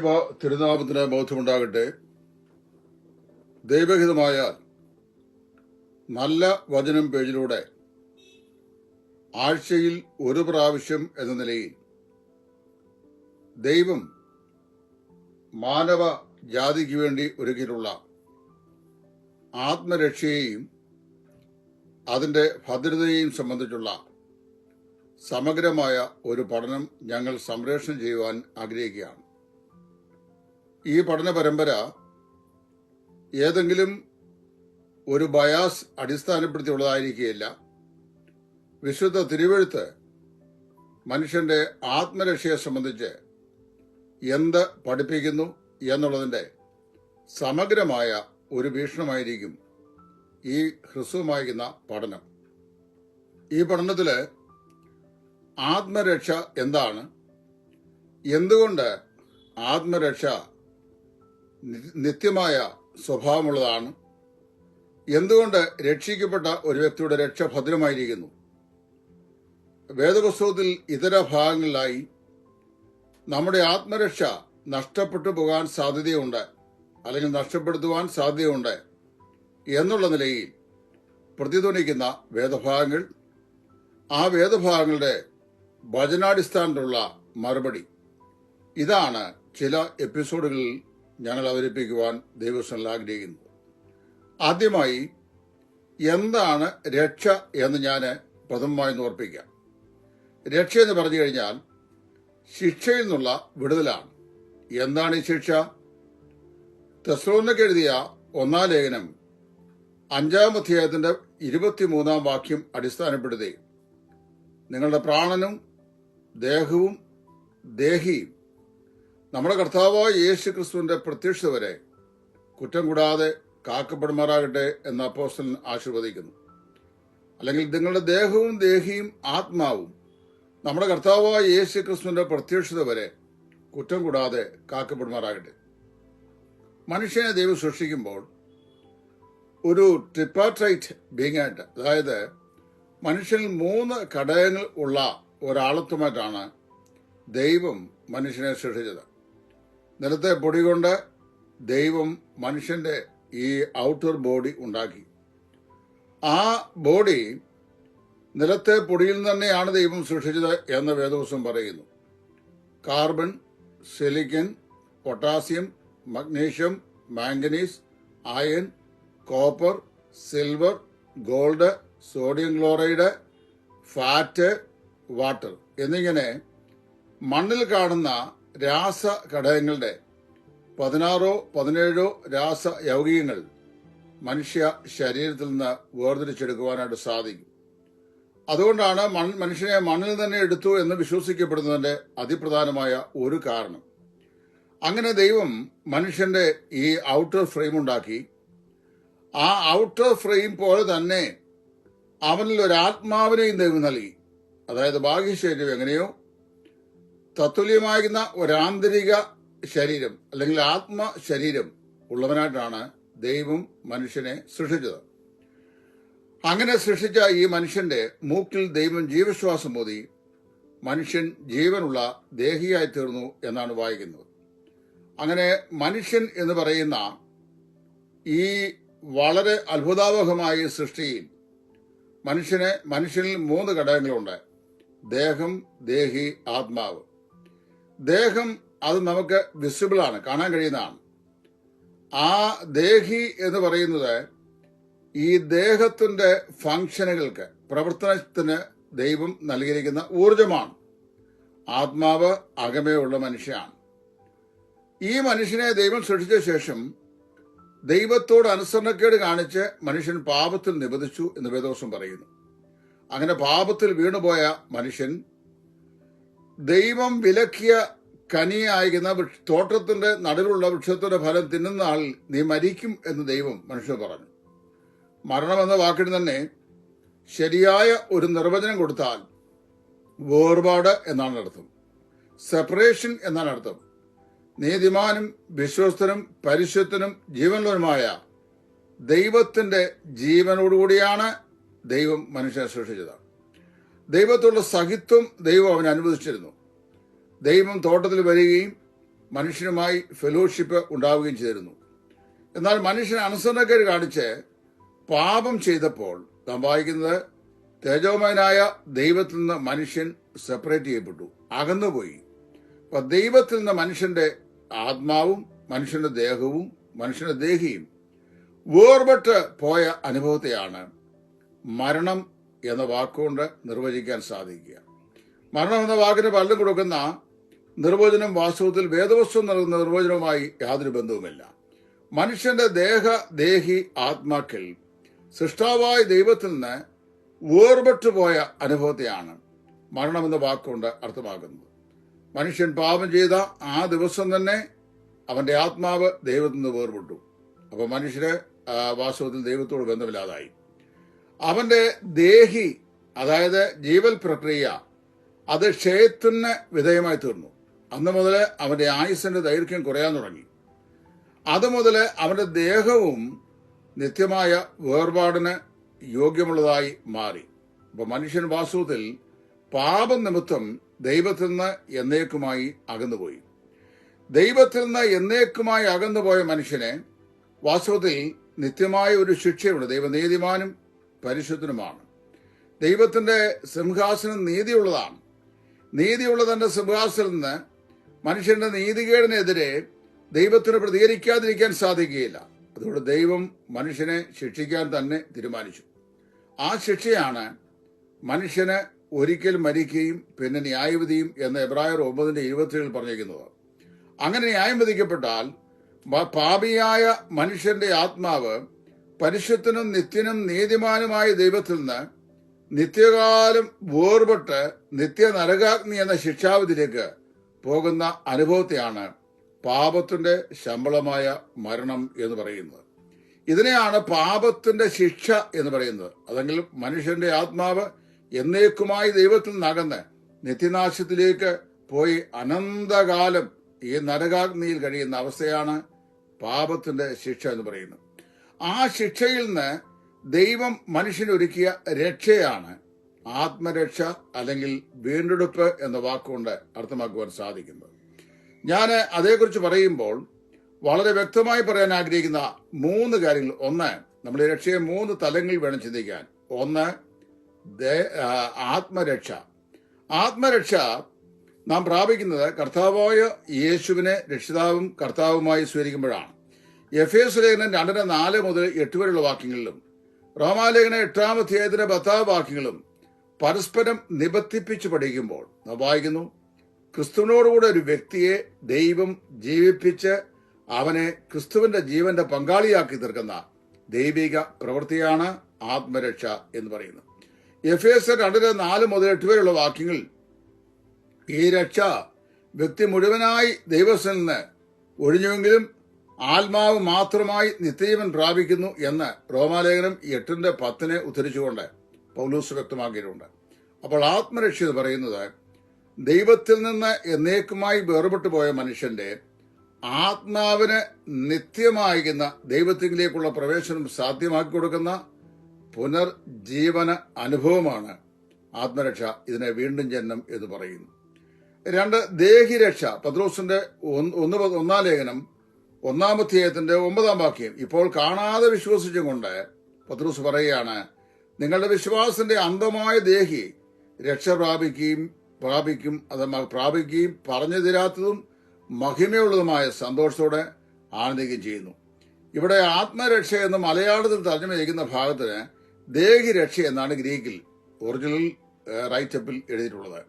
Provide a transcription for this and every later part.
ദൈവ തിരുനാമത്തിന് ബോധ്യമുണ്ടാകട്ടെ. ദൈവഹിതമായ നല്ല വചനം പേജിലൂടെ ആഴ്ചയിൽ ഒരു പ്രാവശ്യം എന്ന നിലയിൽ ദൈവം മാനവ ജാതിക്ക് വേണ്ടി ഒരുക്കിയിട്ടുള്ള ആത്മരക്ഷയെയും അതിന്റെ ഭദ്രതയെയും സംബന്ധിച്ചുള്ള സമഗ്രമായ ഒരു പഠനം ഞങ്ങൾ സംപ്രേഷണം ചെയ്യുവാൻ ആഗ്രഹിക്കുകയാണ്. ഈ പഠന പരമ്പര ഏതെങ്കിലും ഒരു ബയാസ് അടിസ്ഥാനപ്പെടുത്തിയുള്ളതായിരിക്കുകയില്ല. വിശുദ്ധ തിരുവഴുത്ത് മനുഷ്യന്റെ ആത്മരക്ഷയെ സംബന്ധിച്ച് എന്ത് പഠിപ്പിക്കുന്നു എന്നുള്ളതിന്റെ സമഗ്രമായ ഒരു വീക്ഷണമായിരിക്കും ഈ ഹ്രസ്വമായിരിക്കുന്ന പഠനം. ഈ പഠനത്തിൽ ആത്മരക്ഷ എന്താണ്? എന്തുകൊണ്ട് ആത്മരക്ഷ നിത്യമായ സ്വഭാവമുള്ളതാണ്. എന്തുകൊണ്ട് രക്ഷിക്കപ്പെട്ട ഒരു വ്യക്തിയുടെ രക്ഷ ഭദ്രമായിരിക്കുന്നു? വേദപുസ്തകത്തിൽ ഇതര ഭാഗങ്ങളിലായി നമ്മുടെ ആത്മരക്ഷ നഷ്ടപ്പെട്ടു പോകാൻ സാധ്യതയുണ്ട് അല്ലെങ്കിൽ നഷ്ടപ്പെടുത്തുവാൻ സാധ്യതയുണ്ട് എന്നുള്ള നിലയിൽ പ്രതിധ്വനിക്കുന്ന വേദഭാഗങ്ങൾ ആ വേദഭാഗങ്ങളുടെ വചനാടിസ്ഥാനത്തിലുള്ള മറുപടി. ഇതാണ് ചില എപ്പിസോഡുകളിൽ ഞങ്ങൾ അവതരിപ്പിക്കുവാൻ ദൈവസ്വനിൽ ആഗ്രഹിക്കുന്നത് ആദ്യമായി എന്താണ് രക്ഷ എന്ന് ഞാൻ പ്രഥമമായി ഓർപ്പിക്കാം. രക്ഷ എന്ന് പറഞ്ഞു കഴിഞ്ഞാൽ ശിക്ഷയിൽ നിന്നുള്ള വിടുതലാണ്. എന്താണ് ഈ ശിക്ഷ? തെസ്ലോനക്ക് എഴുതിയ ഒന്നാം ലേഖനം അഞ്ചാം അധ്യായത്തിന്റെ ഇരുപത്തിമൂന്നാം വാക്യം അടിസ്ഥാനപ്പെടുത്തി. നിങ്ങളുടെ പ്രാണനും ദേഹവും ദേഹിയും നമ്മുടെ കർത്താവായ യേശു ക്രിസ്തുവിന്റെ പ്രത്യക്ഷത വരെ കുറ്റം കൂടാതെ കാക്കപ്പെടുമാറാകട്ടെ എന്ന് അപ്പോസ്റ്റൻ ആശീർവദിക്കുന്നു. അല്ലെങ്കിൽ നിങ്ങളുടെ ദേഹവും ദേഹിയും ആത്മാവും നമ്മുടെ കർത്താവായ യേശു ക്രിസ്തുവിന്റെ പ്രത്യക്ഷത വരെ കുറ്റം കൂടാതെ കാക്കപ്പെടുമാറാകട്ടെ. മനുഷ്യനെ ദൈവം സൃഷ്ടിക്കുമ്പോൾ ഒരു ട്രിപ്പാട്രൈറ്റ് ബീങ് ആയിട്ട് അതായത് മനുഷ്യനിൽ മൂന്ന് ഘടകങ്ങൾ ഉള്ള ഒരാളത്വമായിട്ടാണ് ദൈവം മനുഷ്യനെ സൃഷ്ടിച്ചത്. നിലത്തെ പൊടി കൊണ്ട് ദൈവം മനുഷ്യന്റെ ഈ ഔട്ടർ ബോഡി ഉണ്ടാക്കി. ആ ബോഡി നിലത്തെ പൊടിയിൽ തന്നെയാണ് ദൈവം സൃഷ്ടിച്ചത് എന്ന് വേദവസം പറയുന്നു. Carbon silicon potassium magnesium manganese iron copper silver gold sodium chloride fat water എന്നിങ്ങനെ മണ്ണിൽ കാണുന്ന രാസ ഘടകങ്ങളുടെ പതിനാറോ പതിനേഴോ രാസ യൗകികങ്ങൾ മനുഷ്യ ശരീരത്തിൽ നിന്ന് വേർതിരിച്ചെടുക്കുവാനായിട്ട് സാധിക്കും. അതുകൊണ്ടാണ് മൺ- മനുഷ്യനെ മണ്ണിൽ തന്നെ എടുത്തു എന്ന് വിശ്വസിക്കപ്പെടുന്നതിന്റെ അതിപ്രധാനമായ ഒരു കാരണം. അങ്ങനെ ദൈവം മനുഷ്യന്റെ ഈ ഔട്ടർ ഫ്രെയിം ഉണ്ടാക്കി. ആ ഔട്ടർ ഫ്രെയിം പോലെ തന്നെ അവനിൽ ഒരു ആത്മാവിനെയും ദൈവം നൽകി. അതായത് ബാഹ്യശരീരം എങ്ങനെയോ തത്തുല്യമാകുന്ന ഒരാന്തരിക ശരീരം അല്ലെങ്കിൽ ആത്മ ശരീരം ഉള്ളവനായിട്ടാണ് ദൈവം മനുഷ്യനെ സൃഷ്ടിച്ചത്. അങ്ങനെ സൃഷ്ടിച്ച ഈ മനുഷ്യന്റെ മൂക്കിൽ ദൈവം ജീവശ്വാസം മോതി മനുഷ്യൻ ജീവനുള്ള ദേഹിയായി തീർന്നു എന്നാണ് വായിക്കുന്നത്. അങ്ങനെ മനുഷ്യൻ എന്ന് പറയുന്ന ഈ വളരെ അത്ഭുതാവഹമായ സൃഷ്ടിയിൽ മനുഷ്യനെ മനുഷ്യനിൽ മൂന്ന് ഘടകങ്ങളുണ്ട്. ദേഹം ദേഹി ആത്മാവ്. ദേഹം അത് നമുക്ക് വിസിബിൾ ആണ് കാണാൻ കഴിയുന്നതാണ്. ആ ദേഹി എന്ന് പറയുന്നത് ഈ ദേഹത്തിന്റെ ഫംഗ്ഷനുകൾക്ക് പ്രവർത്തനത്തിന് ദൈവം നൽകിയിരിക്കുന്ന ഊർജമാണ് ആത്മാവ് അകമേ ഉള്ള മനുഷ്യനാണ്. ഈ മനുഷ്യനെ ദൈവം സൃഷ്ടിച്ച ശേഷം ദൈവത്തോട് അനുസരണക്കേട് കാണിച്ച് മനുഷ്യൻ പാപത്തിൽ നിബന്ധിച്ചു എന്ന് വേദോസം പറയുന്നു. അങ്ങനെ പാപത്തിൽ വീണുപോയ മനുഷ്യൻ ദൈവം വിലക്കിയ കനിയായിരുന്ന തോട്ടത്തിന്റെ നടുവിലുള്ള വൃക്ഷത്തിന്റെ ഫലം തിന്നുന്ന ആൾ നീ മരിക്കും എന്ന് ദൈവം മനുഷ്യർ പറഞ്ഞു. മരണമെന്ന വാക്കിന് തന്നെ ശരിയായ ഒരു നിർവചനം കൊടുത്താൽ വേർപാട് എന്നാണ് അർത്ഥം. സെപ്പറേഷൻ എന്നാണ് അർത്ഥം. നീതിമാനും വിശ്വസ്തനും പരിശുദ്ധനും ജീവനുള്ളവനുമായ ദൈവത്തിന്റെ ജീവനോടുകൂടിയാണ് ദൈവം മനുഷ്യനെ സൃഷ്ടിച്ചത്. ദൈവത്തോടുള്ള സഹിത്വം ദൈവം അവന് അനുവദിച്ചിരുന്നു. ദൈവം തോട്ടത്തിൽ വരികയും മനുഷ്യനുമായി ഫെലോഷിപ്പ് ഉണ്ടാവുകയും ചെയ്തിരുന്നു. എന്നാൽ മനുഷ്യൻ അനുസരണക്കേട് കാണിച്ച് പാപം ചെയ്തപ്പോൾ നാം വായിക്കുന്നത് തേജോമയനായ ദൈവത്തിൽ നിന്ന് മനുഷ്യൻ സെപ്പറേറ്റ് ചെയ്യപ്പെട്ടു അകന്നുപോയി. അപ്പൊ ദൈവത്തിൽ നിന്ന് മനുഷ്യന്റെ ആത്മാവും മനുഷ്യന്റെ ദേഹവും മനുഷ്യന്റെ ദേഹിയും വേർപെട്ട് പോയ അനുഭവത്തെയാണ് മരണം എന്ന വാക്കുകൊണ്ട് നിർവചിക്കാൻ സാധിക്കുക. മരണം എന്ന വാക്കിന് പലരും കൊടുക്കുന്ന നിർവചനം വാസ്തവത്തിൽ വേദവസ്തു നൽകുന്ന നിർവചനവുമായി യാതൊരു ബന്ധവുമില്ല. മനുഷ്യന്റെ ദേഹ ദേഹി ആത്മാക്കൾ സൃഷ്ടാവായ ദൈവത്തിൽ നിന്ന് വേർപെട്ടു പോയ അനുഭവത്തെയാണ് മരണം എന്ന വാക്കുകൊണ്ട് അർത്ഥമാക്കുന്നത്. മനുഷ്യൻ പാപം ചെയ്ത ആ ദിവസം തന്നെ അവന്റെ ആത്മാവ് ദൈവത്തിൽ നിന്ന് വേർപെട്ടു. അപ്പൊ മനുഷ്യര് വാസ്തവത്തിൽ ദൈവത്തോട് ബന്ധമില്ലാതായി. അവന്റെ ദേഹി അതായത് ജീവൽ പ്രക്രിയ അത് ക്ഷയത്തിന് വിധേയമായി തീർന്നു. അന്ന് മുതൽ അവന്റെ ആയുസിന്റെ ദൈർഘ്യം കുറയാൻ തുടങ്ങി. അത് മുതൽ അവന്റെ ദേഹവും നിത്യമായ വേർപാടിന് യോഗ്യമുള്ളതായി മാറി. അപ്പൊ മനുഷ്യൻ വാസ്തവത്തിൽ പാപം നിമിത്തം ദൈവത്തിൽ നിന്ന് എന്നേക്കുമായി അകന്നുപോയി. ദൈവത്തിൽ നിന്ന് എന്നേക്കുമായി അകന്നുപോയ മനുഷ്യനെ വാസ്തവത്തിൽ നിത്യമായ ഒരു ശിക്ഷയുണ്ട്. ദൈവനീതിമാനും പരിശുദ്ധനുമാണ്. ദൈവത്തിന്റെ സിംഹാസനം നീതിയുള്ളതാണ്. നീതിയുള്ള തന്റെ സിംഹാസനത്തിൽ നിന്ന് മനുഷ്യന്റെ നീതികേടിനെതിരെ ദൈവത്തിന് പ്രതികരിക്കാതിരിക്കാൻ സാധിക്കുകയില്ല. അതുകൊണ്ട് ദൈവം മനുഷ്യനെ ശിക്ഷിക്കാൻ തന്നെ തീരുമാനിച്ചു. ആ ശിക്ഷയാണ് മനുഷ്യന് ഒരിക്കൽ മരിക്കുകയും പിന്നെ ന്യായവിധിയും എന്ന എബ്രായർ ഒമ്പതിന്റെ ഇരുപത്തിയേഴിൽ പറഞ്ഞിരിക്കുന്നത്. അങ്ങനെ ന്യായം വിധിക്കപ്പെട്ടാൽ പാപിയായ മനുഷ്യന്റെ ആത്മാവ് പരിശുദ്ധനും നിത്യനും നീതിമാനുമായ ദൈവത്തിൽ നിന്ന് നിത്യകാലം വേർപെട്ട് നിത്യ നരകാഗ്നി എന്ന ശിക്ഷാവിധിയിലേക്ക് പോകുന്ന അനുഭവത്തെയാണ് പാപത്തിന്റെ ശമ്പളമായ മരണം എന്ന് പറയുന്നത്. ഇതിനെയാണ് പാപത്തിന്റെ ശിക്ഷ എന്ന് പറയുന്നത്. അതെങ്കിൽ മനുഷ്യന്റെ ആത്മാവ് എന്നേക്കുമായി ദൈവത്തിൽ നിന്നകന്ന് നിത്യനാശത്തിലേക്ക് പോയി അനന്തകാലം ഈ നരകാഗ്നിയിൽ കഴിയുന്ന അവസ്ഥയാണ് പാപത്തിന്റെ ശിക്ഷ എന്ന് പറയുന്നത്. ആ ശിക്ഷയിൽ നിന്ന് ദൈവം മനുഷ്യനൊരുക്കിയ രക്ഷയാണ് ആത്മരക്ഷ അല്ലെങ്കിൽ വീണ്ടെടുപ്പ് എന്ന വാക്കുകൊണ്ട് അർത്ഥമാക്കുവാൻ സാധിക്കുന്നത്. ഞാൻ അതേക്കുറിച്ച് പറയുമ്പോൾ വളരെ വ്യക്തമായി പറയാൻ ആഗ്രഹിക്കുന്ന മൂന്ന് കാര്യങ്ങൾ. ഒന്ന് നമ്മൾ രക്ഷയെ മൂന്ന് തലങ്ങളിൽ വേണം ചിന്തിക്കാൻ. ഒന്ന് ആത്മരക്ഷ. ആത്മരക്ഷ നാം പ്രാപിക്കുന്നത് കർത്താവായ യേശുവിനെ രക്ഷിതാവും കർത്താവുമായി സ്വീകരിക്കുമ്പോഴാണ്. എഫ് എസ് ലേഖനം രണ്ടിന് നാല് മുതൽ എട്ട് വരെയുള്ള വാക്യങ്ങളിലും റോമാലേഖന എട്ടാം അധ്യായത്തിന്റെ പത്താം വാക്യങ്ങളും പരസ്പരം നിബന്ധിപ്പിച്ചു പഠിക്കുമ്പോൾ വായിക്കുന്നു ക്രിസ്തുവിനോടുകൂടെ ഒരു വ്യക്തിയെ ദൈവം ജീവിപ്പിച്ച് അവനെ ക്രിസ്തുവിന്റെ ജീവന്റെ പങ്കാളിയാക്കി തീർക്കുന്ന ദൈവിക പ്രവൃത്തിയാണ് ആത്മരക്ഷ എന്ന് പറയുന്നു. എഫ് എസ് രണ്ടിന് നാല് മുതൽ എട്ട് വരെയുള്ള വാക്യങ്ങൾ ഈ രക്ഷ വ്യക്തി മുഴുവനായി ദൈവത്തിൽ നിന്ന് ഒഴിഞ്ഞുവെങ്കിലും ആത്മാവ് മാത്രമായി നിത്യജീവൻ പ്രാപിക്കുന്നു എന്ന് റോമാലേഖനം എട്ടിന്റെ പത്തിനെ ഉദ്ധരിച്ചുകൊണ്ട് പൗലൂസ് വ്യക്തമാക്കിയിട്ടുണ്ട്. അപ്പോൾ ആത്മരക്ഷ എന്ന് പറയുന്നത് ദൈവത്തിൽ നിന്ന് എന്നേക്കുമായി വേർപെട്ടു പോയ മനുഷ്യന്റെ ആത്മാവിന് നിത്യമായിരിക്കുന്ന ദൈവത്തിലേക്കുള്ള പ്രവേശനം സാധ്യമാക്കി കൊടുക്കുന്ന പുനർജീവന അനുഭവമാണ് ആത്മരക്ഷ ഇതിനെ വീണ്ടും ജന്മം എന്ന് പറയുന്നു. രണ്ട് ദേഹിരക്ഷ. പത്രോസിന്റെ ഒന്ന് ഒന്നാം ലേഖനം ഒന്നാമധ്യായത്തിന്റെ ഒമ്പതാം വാക്യം. ഇപ്പോൾ കാണാതെ വിശ്വസിച്ചും കൊണ്ട് പത്രോസ് പറയുകയാണ് നിങ്ങളുടെ വിശ്വാസത്തിന്റെ അന്തമായ ദേഹി രക്ഷ പ്രാപിക്കുകയും പ്രാപിക്കും അത് പ്രാപിക്കുകയും പറഞ്ഞു തരാത്തതും മഹിമയുള്ളതുമായ സന്തോഷത്തോടെ ആനന്ദിക്കുകയും ചെയ്യുന്നു. ഇവിടെ ആത്മരക്ഷ എന്ന് മലയാളത്തിൽ തർജമ ചെയ്യുന്ന ഭാഗത്തിന് ദേഹിരക്ഷ എന്നാണ് ഗ്രീക്കിൽ ഒറിജിനൽ റൈറ്റപ്പിൽ എഴുതിയിട്ടുള്ളത്.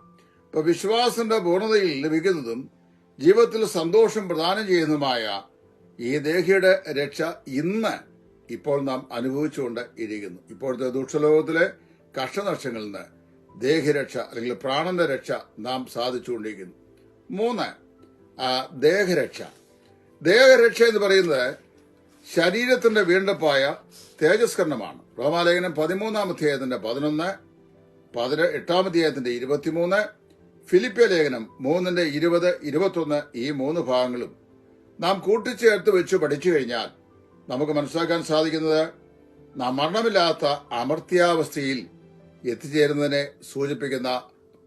ഇപ്പൊ വിശ്വാസത്തിന്റെ പൂർണതയിൽ ലഭിക്കുന്നതും ജീവിതത്തിൽ സന്തോഷം പ്രദാനം ചെയ്യുന്നതുമായ ഈ ദേഹിയുടെ രക്ഷ ഇന്ന് ഇപ്പോൾ നാം അനുഭവിച്ചുകൊണ്ട് ഇരിക്കുന്നു. ഇപ്പോഴത്തെ ദുഷ്ടലോകത്തിലെ കഷ്ടനഷ്ടങ്ങളിൽ നിന്ന് ദേഹരക്ഷ അല്ലെങ്കിൽ പ്രാണന്റെ രക്ഷ നാം സാധിച്ചുകൊണ്ടിരിക്കുന്നു. മൂന്ന് ദേഹരക്ഷ. ദേഹരക്ഷ എന്ന് പറയുന്നത് ശരീരത്തിന്റെ വീണ്ടപ്പായ തേജസ്കരണമാണ്. റോമാലേഖനം പതിമൂന്നാം അധ്യായത്തിന്റെ പതിനൊന്ന് പതിന എട്ടാം അധ്യായത്തിന്റെ ഇരുപത്തിമൂന്ന് ഫിലിപ്പിയ ലേഖനം മൂന്നിന്റെ ഇരുപത് ഇരുപത്തൊന്ന് ഈ മൂന്ന് ഭാഗങ്ങളും നാം കൂട്ടിച്ചേർത്ത് വെച്ച് പഠിച്ചു കഴിഞ്ഞാൽ നമുക്ക് മനസ്സിലാക്കാൻ സാധിക്കുന്നത് നാം മരണമില്ലാത്ത അമർത്യാവസ്ഥയിൽ എത്തിച്ചേരുന്നതിനെ സൂചിപ്പിക്കുന്ന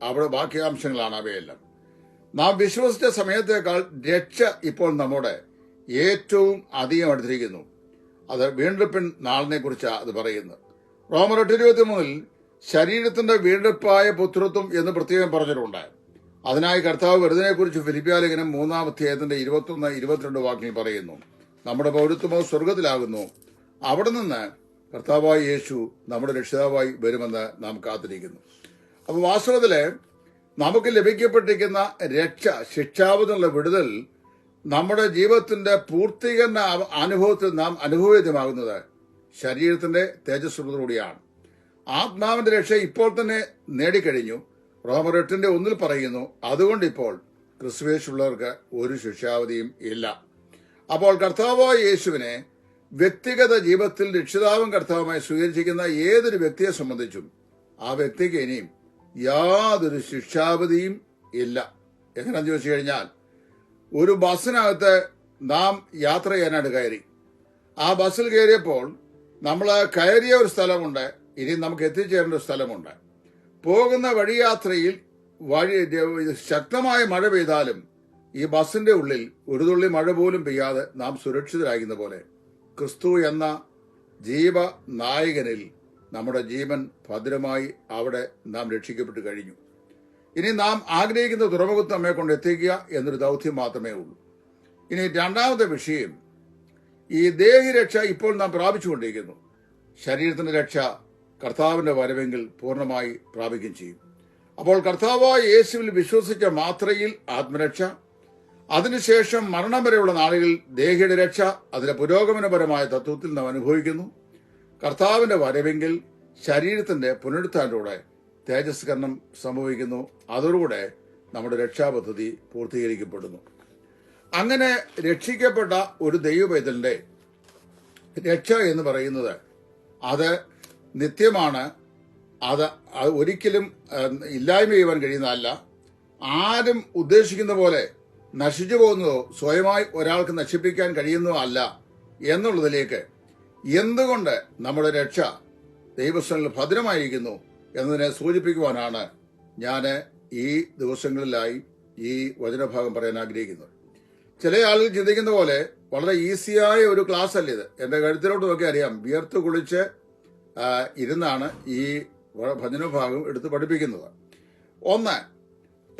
അവിടെ വാക്യാംശങ്ങളാണ് അവയെല്ലാം. നാം വിശ്വസിച്ച സമയത്തേക്കാൾ രക്ഷ ഇപ്പോൾ നമ്മുടെ ഏറ്റവും അധികം അടുത്തിരിക്കുന്നു. അത് വീണ്ടെടുപ്പിൻ നാളിനെ കുറിച്ചാണ് അത് പറയുന്നത്. റോമർ എട്ട് ഇരുപത്തി മൂന്നിൽ ശരീരത്തിന്റെ വീണ്ടെടുപ്പായ പുത്രത്വം എന്ന് പ്രത്യേകം പറഞ്ഞിട്ടുണ്ട് അതിനായി കർത്താവ് വെറുതിനെ കുറിച്ച് ഫിലിപ്പിയാലേഖനം മൂന്നാം അധ്യായത്തിന്റെ ഇരുപത്തൊന്ന് ഇരുപത്തിരണ്ട് വാക്യങ്ങൾ പറയുന്നു. നമ്മുടെ പൗരത്വമോ സ്വർഗത്തിലാകുന്നു അവിടെ നിന്ന് കർത്താവായ യേശു നമ്മുടെ രക്ഷിതാവായി വരുമെന്ന് നാം കാത്തിരിക്കുന്നു. അപ്പൊ വാസ്തവത്തിൽ നമുക്ക് ലഭിക്കപ്പെട്ടിരിക്കുന്ന രക്ഷ ശിക്ഷാവതിനുള്ള വിടുതൽ നമ്മുടെ ജീവിതത്തിന്റെ പൂർത്തീകരണ അനുഭവത്തിൽ നാം അനുഭവവേദ്യമാകുന്നത് ശരീരത്തിന്റെ തേജസ്വതയോടുകൂടിയാണ് ആത്മാവിന്റെ രക്ഷ ഇപ്പോൾ തന്നെ നേടിക്കഴിഞ്ഞു. റോമർ എട്ടിന്റെ ഒന്നിൽ പറയുന്നു അതുകൊണ്ട് ഇപ്പോൾ ക്രിസ്തുവേഷുള്ളവർക്ക് ഒരു ശിക്ഷാവധിയും ഇല്ല. അപ്പോൾ കർത്താവായ യേശുവിനെ വ്യക്തിഗത ജീവിതത്തിൽ രക്ഷിതാവും കർത്താവുമായി സ്വീകരിച്ചിരിക്കുന്ന ഏതൊരു വ്യക്തിയെ സംബന്ധിച്ചും ആ വ്യക്തിക്ക് ഇനിയും യാതൊരു ശിക്ഷാവധിയും ഇല്ല. എങ്ങനെയാന്ന് ചോദിച്ചു കഴിഞ്ഞാൽ ഒരു ബസ്സിനകത്ത് നാം യാത്ര ചെയ്യാനായിട്ട് കയറി. ആ ബസ്സിൽ കയറിയപ്പോൾ നമ്മൾ കയറിയ ഒരു സ്ഥലമുണ്ട് ഇനി നമുക്ക് എത്തിച്ചേരേണ്ട ഒരു സ്ഥലമുണ്ട്. പോകുന്ന വഴിയാത്രയിൽ വഴി ശക്തമായ മഴ പെയ്താലും ഈ ബസിന്റെ ഉള്ളിൽ ഒരു തുള്ളി മഴ പോലും പെയ്യാതെ നാം സുരക്ഷിതരാകുന്ന പോലെ ക്രിസ്തു എന്ന ജീവ നായകനിൽ നമ്മുടെ ജീവൻ ഭദ്രമായി അവിടെ നാം രക്ഷിക്കപ്പെട്ട് കഴിഞ്ഞു. ഇനി നാം ആഗ്രഹിക്കുന്ന തുറമുഖത്ത് നമ്മെ കൊണ്ട് എത്തിക്കുക എന്നൊരു ദൗത്യം മാത്രമേ ഉള്ളൂ. ഇനി രണ്ടാമത്തെ വിഷയം ഈ ദേഹിരക്ഷ ഇപ്പോൾ നാം പ്രാപിച്ചുകൊണ്ടിരിക്കുന്നു. ശരീരത്തിന്റെ രക്ഷ കർത്താവിന്റെ വരവെങ്കിൽ പൂർണമായി പ്രാപിക്കുകയും ചെയ്യും. അപ്പോൾ കർത്താവായ യേശുവിൽ വിശ്വസിച്ച മാത്രയിൽ ആത്മരക്ഷ അതിനുശേഷം മരണം വരെയുള്ള നാളുകളിൽ ദേഹിയുടെ രക്ഷ അതിലെ പുരോഗമനപരമായ തത്വത്തിൽ നാം അനുഭവിക്കുന്നു. കർത്താവിന്റെ വരവെങ്കിൽ ശരീരത്തിന്റെ പുനരുത്ഥാനത്തോടെ തേജസ്കരണം സംഭവിക്കുന്നു. അതോടുകൂടെ നമ്മുടെ രക്ഷാപദ്ധതി പൂർത്തീകരിക്കപ്പെടുന്നു. അങ്ങനെ രക്ഷിക്കപ്പെട്ട ഒരു ദൈവപൈതലിന്റെ രക്ഷ എന്ന് പറയുന്നത് അത് നിത്യമാണ്. അത് അത് ഒരിക്കലും ഇല്ലായ്മ ചെയ്യുവാൻ കഴിയുന്നതല്ല. ആരും ഉദ്ദേശിക്കുന്ന പോലെ നശിച്ചു പോകുന്നതോ സ്വയമായി ഒരാൾക്ക് നശിപ്പിക്കാൻ കഴിയുന്നതോ അല്ല എന്നുള്ളതിലേക്ക് എന്തുകൊണ്ട് നമ്മുടെ രക്ഷ ദൈവസ്ഥനിൽ ഭദ്രമായിരിക്കുന്നു എന്നതിനെ സൂചിപ്പിക്കുവാനാണ് ഞാൻ ഈ ദിവസങ്ങളിലായി ഈ വചനഭാഗം പറയാൻ ആഗ്രഹിക്കുന്നത്. ചില ആളുകൾ ചിന്തിക്കുന്ന പോലെ വളരെ ഈസിയായ ഒരു ക്ലാസ് അല്ലേ ഇത്? എന്റെ കഴുത്തിലോട്ട് നോക്കി അറിയാം. വിയർത്ത് കുളിച്ച് ഇരുന്നാണ് ഈ ഭജനഭാഗം എടുത്ത് പഠിപ്പിക്കുന്നത്. ഒന്ന്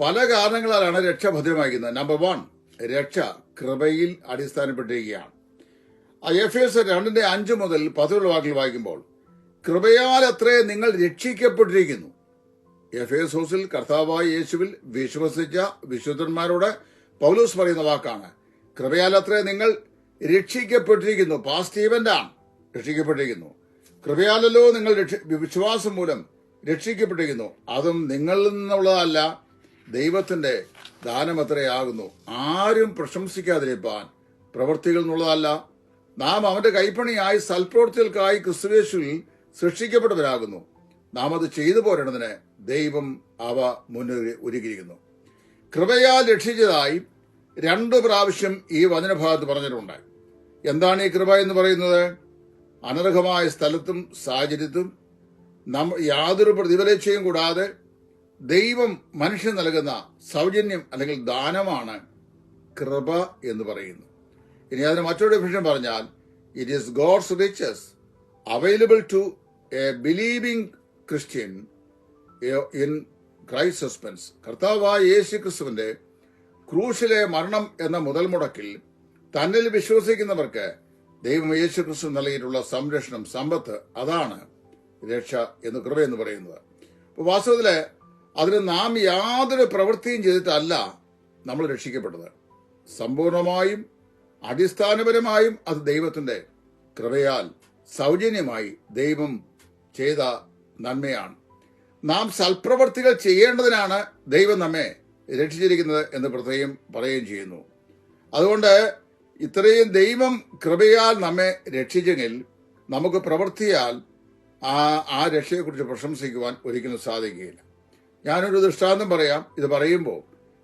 പല കാരണങ്ങളാലാണ് രക്ഷ ഭദ്രമായിരിക്കുന്നത്. നമ്പർ വൺ രക്ഷ കൃപയിൽ അടിസ്ഥാനപ്പെട്ടിരിക്കുകയാണ്. എഫ് എസ് രണ്ടിന്റെ അഞ്ച് മുതൽ പതിനുള്ള വാക്കിൽ വായിക്കുമ്പോൾ കൃപയാൽ അത്രേ നിങ്ങൾ രക്ഷിക്കപ്പെട്ടിരിക്കുന്നു. എഫ് എസ് ഹോസിൽ കർത്താവായ യേശുവിൽ വിശ്വസിച്ച വിശുദ്ധന്മാരോട് പൗലൂസ് പറയുന്ന വാക്കാണ് കൃപയാൽ അത്രേ നിങ്ങൾ രക്ഷിക്കപ്പെട്ടിരിക്കുന്നു. പാസ്റ്റ് ഈവന്റ് ആണ് രക്ഷിക്കപ്പെട്ടിരിക്കുന്നു. കൃപയാലല്ലോ നിങ്ങൾ വിശ്വാസം മൂലം രക്ഷിക്കപ്പെട്ടിരിക്കുന്നു. അതും നിങ്ങളിൽ നിന്നുള്ളതല്ല ദൈവത്തിന്റെ ദാനമത്രയാകുന്നു. ആരും പ്രശംസിക്കാതിരിപ്പാൻ പ്രവൃത്തികൾ എന്നുള്ളതല്ല നാം അവന്റെ കൈപ്പണിയായി സൽപ്രവൃത്തികൾക്കായി ക്രിസ്തുവേശുവിൽ സൃഷ്ടിക്കപ്പെട്ടവരാകുന്നു. നാം അത് ചെയ്തു പോരേണ്ടതിന് ദൈവം അവ മുന്നിൽ ഒരുക്കിയിരിക്കുന്നു. കൃപയാൽ രക്ഷിച്ചതായി രണ്ടു പ്രാവശ്യം ഈ വചനഭാഗത്ത് പറഞ്ഞിട്ടുണ്ട്. എന്താണ് ഈ കൃപ എന്ന് പറയുന്നത്? അനർഹമായ സ്ഥലത്തും സാഹചര്യത്തും നമ്മ യാതൊരു പ്രതിഫലേച്ഛയും കൂടാതെ ദൈവം മനുഷ്യൻ നൽകുന്ന സൗജന്യം അല്ലെങ്കിൽ ദാനമാണ് കൃപ എന്ന് പറയുന്നു. ഇനി അതിന് മറ്റൊരു ഡെഫിനിഷൻ പറഞ്ഞാൽ it is God's riches available to a believing Christian in Christ suspense കർത്താവായ യേശു ക്രിസ്തുവിന്റെ ക്രൂശിലെ മരണം എന്ന മുതൽ മുടക്കിൽ തന്നിൽ വിശ്വസിക്കുന്നവർക്ക് ദൈവം യേശു ക്രിസ്തു നൽകിയിട്ടുള്ള സംരക്ഷണം സമ്പത്ത് അതാണ് രക്ഷ എന്ന് കൃപ എന്ന് പറയുന്നത്. അപ്പോൾ വാസ്തവത്തിൽ അതിന് നാം യാതൊരു പ്രവൃത്തിയും ചെയ്തിട്ടല്ല നമ്മൾ രക്ഷിക്കപ്പെട്ടത്. സമ്പൂർണമായും അടിസ്ഥാനപരമായും അത് ദൈവത്തിന്റെ കൃപയാൽ സൗജന്യമായി ദൈവം ചെയ്ത നന്മയാണ്. നാം സൽപ്രവർത്തികൾ ചെയ്യേണ്ടതിനാണ് ദൈവം നമ്മെ രക്ഷിച്ചിരിക്കുന്നത് എന്ന് പ്രത്യേകം പറയുകയും ചെയ്യുന്നു. അതുകൊണ്ട് ഇത്രയും ദൈവം കൃപയാൽ നമ്മെ രക്ഷിച്ചെങ്കിൽ നമുക്ക് പ്രവർത്തിയാൽ ആ ആ രക്ഷയെക്കുറിച്ച് പ്രശംസിക്കുവാൻ ഒരിക്കലും സാധിക്കുകയില്ല. ഞാനൊരു ദൃഷ്ടാന്തം പറയാം. ഇത് പറയുമ്പോൾ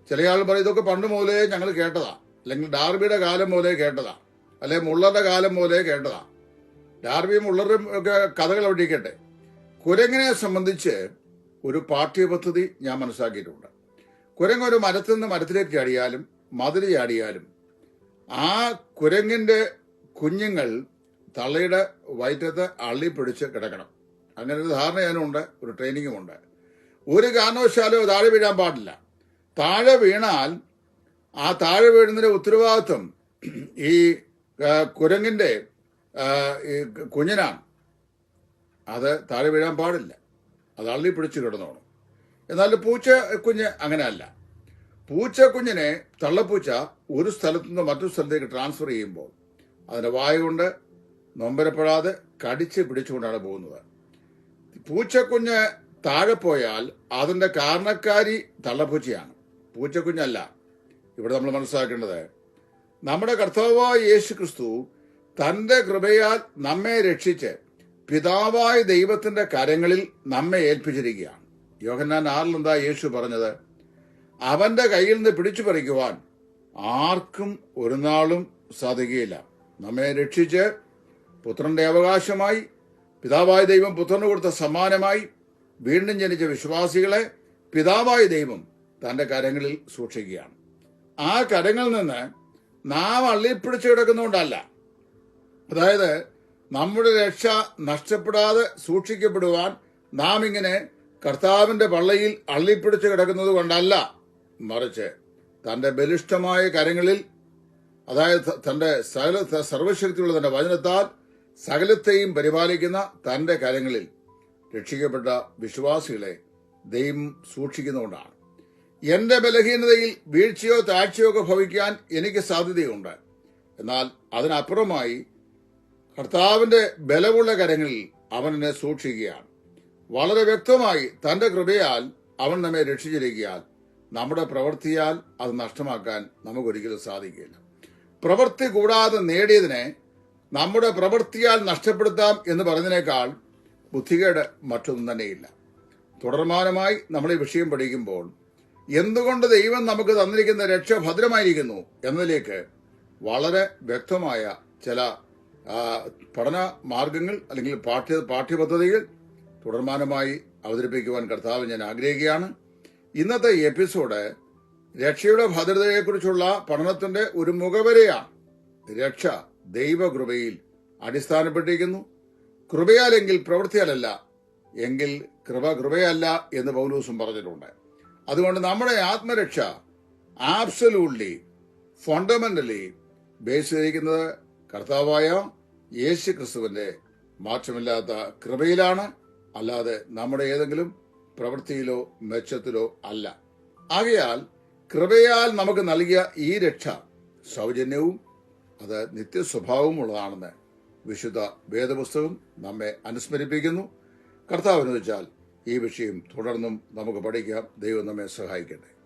ചില ആൾ പറയും ഇതൊക്കെ പണ്ട് മുതലേ ഞങ്ങൾ കേട്ടതാ. അല്ലെങ്കിൽ ഡാർബിയുടെ കാലം മുതലേ കേട്ടതാ. അല്ലെ മുള്ളറുടെ കാലം മുതലേ കേട്ടതാ. ഡാർബിയും മുള്ളറും ഒക്കെ കഥകൾ ഇരിക്കട്ടെ കുരങ്ങിനെ സംബന്ധിച്ച് ഒരു പാഠ്യപദ്ധതി ഞാൻ മനസ്സിലാക്കിയിട്ടുണ്ട്. കുരങ്ങ് ഒരു മരത്തിൽ നിന്ന് മരത്തിലേക്ക് ചാടിയാലും മതിൽ ചാടിയാലും ആ കുരങ്ങിന്റെ കുഞ്ഞുങ്ങൾ തള്ളയുടെ വയറ്റത്ത് അള്ളിപ്പിടിച്ച് കിടക്കണം. അങ്ങനെ ഒരു ധാരണ ഞാനുണ്ട് ഒരു ട്രെയിനിങ്ങും ഉണ്ട്. ഒരു കാരണവശാലും താഴെ വീഴാൻ പാടില്ല. താഴെ വീണാൽ ആ താഴെ വീഴുന്നതിന്റെ ഉത്തരവാദിത്വം ഈ കുരങ്ങിന്റെ കുഞ്ഞിനാണ്. അത് താഴെ വീഴാൻ പാടില്ല. അത് അള്ളി പിടിച്ച് കിടന്നോണം എന്നാൽ പൂച്ച കുഞ്ഞ് അങ്ങനെയല്ല. പൂച്ച കുഞ്ഞിനെ തള്ളപ്പൂച്ച ഒരു സ്ഥലത്തു നിന്ന് മറ്റൊരു സ്ഥലത്തേക്ക് ട്രാൻസ്ഫർ ചെയ്യുമ്പോൾ അതിന്റെ വായ കൊണ്ട് നൊമ്പരപ്പെടാതെ കടിച്ച് പിടിച്ചുകൊണ്ടാണ് പോകുന്നത്. പൂച്ചക്കുഞ്ഞ് താഴെ പോയാൽ അതിന്റെ കാരണക്കാരി തള്ളപ്പൂച്ചയാണ്. പൂച്ചക്കുഞ്ഞല്ല. ഇവിടെ നമ്മൾ മനസ്സിലാക്കേണ്ടത് നമ്മുടെ കർത്താവായ യേശു ക്രിസ്തു തന്റെ കൃപയാൽ നമ്മെ രക്ഷിച്ച് പിതാവായ ദൈവത്തിന്റെ കരങ്ങളിൽ നമ്മെ ഏൽപ്പിച്ചിരിക്കുകയാണ്. യോഹന്നാൻ ആറിൽ എന്താ യേശു പറഞ്ഞത്? അവന്റെ കയ്യിൽ നിന്ന് പിടിച്ചു പറിക്കുവാൻ ആർക്കും ഒരു നാളും സാധിക്കുകയില്ല. നമ്മെ രക്ഷിച്ച് പുത്രന്റെ അവകാശമായി പിതാവായ ദൈവം പുത്രന് കൊടുത്ത സമ്മാനമായി വീണ്ടും ജനിച്ച വിശ്വാസികളെ പിതാവായ ദൈവം തന്റെ കരങ്ങളിൽ സൂക്ഷിക്കുകയാണ്. ആ കരങ്ങളിൽ നിന്ന് നാം അള്ളിപ്പിടിച്ചു കിടക്കുന്നതുകൊണ്ടല്ല അതായത് നമ്മുടെ രക്ഷ നഷ്ടപ്പെടാതെ സൂക്ഷിക്കപ്പെടുവാൻ നാം ഇങ്ങനെ കർത്താവിന്റെ പള്ളയിൽ അള്ളിപ്പിടിച്ചു കിടക്കുന്നത് കൊണ്ടല്ല. മറിച്ച് തന്റെ ബലിഷ്ഠമായ കരങ്ങളിൽ അതായത് തന്റെ സകല സർവശക്തിയുള്ള തന്റെ വചനത്താൽ സകലത്തെയും പരിപാലിക്കുന്ന തന്റെ കരങ്ങളിൽ രക്ഷിക്കപ്പെട്ട വിശ്വാസികളെ ദൈവം സൂക്ഷിക്കുന്നുകൊണ്ടാണ് എന്റെ ബലഹീനതയിൽ വീഴ്ചയോ താഴ്ചയോ ഒക്കെ ഭവിക്കാൻ എനിക്ക് സാധ്യതയുണ്ട്. എന്നാൽ അതിനപ്പുറമായി കർത്താവിന്റെ ബലമുള്ള കരങ്ങളിൽ അവൻ എന്നെ സൂക്ഷിക്കുകയാണ്. വളരെ വ്യക്തമായി തന്റെ കൃപയാൽ അവൻ നമ്മെ രക്ഷിച്ചിരിക്കുകയാൽ നമ്മുടെ പ്രവൃത്തിയാൽ അത് നഷ്ടമാക്കാൻ നമുക്കൊരിക്കലും സാധിക്കില്ല പ്രവൃത്തി കൂടാതെ നേടിയതിനെ നമ്മുടെ പ്രവൃത്തിയാൽ നഷ്ടപ്പെടുത്താം എന്ന് പറഞ്ഞതിനേക്കാൾ ബുദ്ധികേട് മറ്റൊന്നും തന്നെയില്ല. തുടർമാനമായി നമ്മൾ ഈ വിഷയം പഠിക്കുമ്പോൾ എന്തുകൊണ്ട് ദൈവം നമുക്ക് തന്നിരിക്കുന്ന രക്ഷ ഭദ്രമായിരിക്കുന്നു എന്നതിലേക്ക് വളരെ വ്യക്തമായ ചില പഠന മാർഗങ്ങൾ അല്ലെങ്കിൽ പാഠ്യ പാഠ്യപദ്ധതികൾ തുടർമാനമായി അവതരിപ്പിക്കുവാൻ കർത്താവ് ഞാൻ ആഗ്രഹിക്കുകയാണ്. ഇന്നത്തെ എപ്പിസോഡ് രക്ഷയുടെ ഭദ്രതയെക്കുറിച്ചുള്ള പഠനത്തിന്റെ ഒരു മുഖവരയാണ്. രക്ഷ ദൈവകൃപയിൽ അടിസ്ഥാനപ്പെട്ടിരിക്കുന്നു. കൃപയാലെങ്കിൽ പ്രവൃത്തിയാലല്ല എങ്കിൽ കൃപ കൃപയല്ല എന്ന് പൗലൂസും പറഞ്ഞിട്ടുണ്ട്. അതുകൊണ്ട് നമ്മുടെ ആത്മരക്ഷ ആബ്സലൂട്ട്ലി ഫണ്ടമെന്റലി ബേസ് ചെയ്തിരിക്കുന്നത് കർത്താവായ യേശു ക്രിസ്തുവിന്റെ മാറ്റമില്ലാത്ത കൃപയിലാണ്. അല്ലാതെ നമ്മുടെ ഏതെങ്കിലും പ്രവൃത്തിയിലോ മെച്ചത്തിലോ അല്ല. ആകയാൽ കൃപയാൽ നമുക്ക് നൽകിയ ഈ രക്ഷ സൗജന്യവും അത് നിത്യസ്വഭാവമുള്ളതാണെന്ന് വിശുദ്ധ വേദപുസ്തകം നമ്മെ അനുസ്മരിപ്പിക്കുന്നു. കർത്താവിന് വെച്ചാൽ ഈ വിഷയം തുടർന്നും നമുക്ക് പഠിക്കാം. ദൈവം നമ്മെ സഹായിക്കട്ടെ.